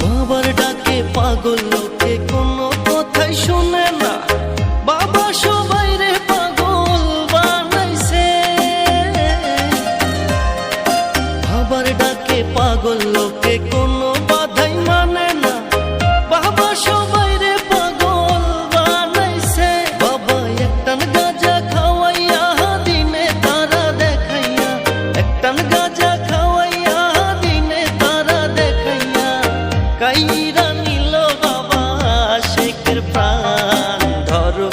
বাবার ডাকে পাগল লোকে কোনো কথাই শোনে না। বাবা পাগল লোকে কোনো বাধাই মানে না। বাবা সবাই রে পাগল বানাইছে। বাবা একটান গাজা খাওয়াইয়া দিনে তারা দেখাইয়া। একটান গাজা খাওয়াইয়া দিনে তারা দেখাইয়া। কাইরা নিল বাবা শেখের প্রাণ। ধরো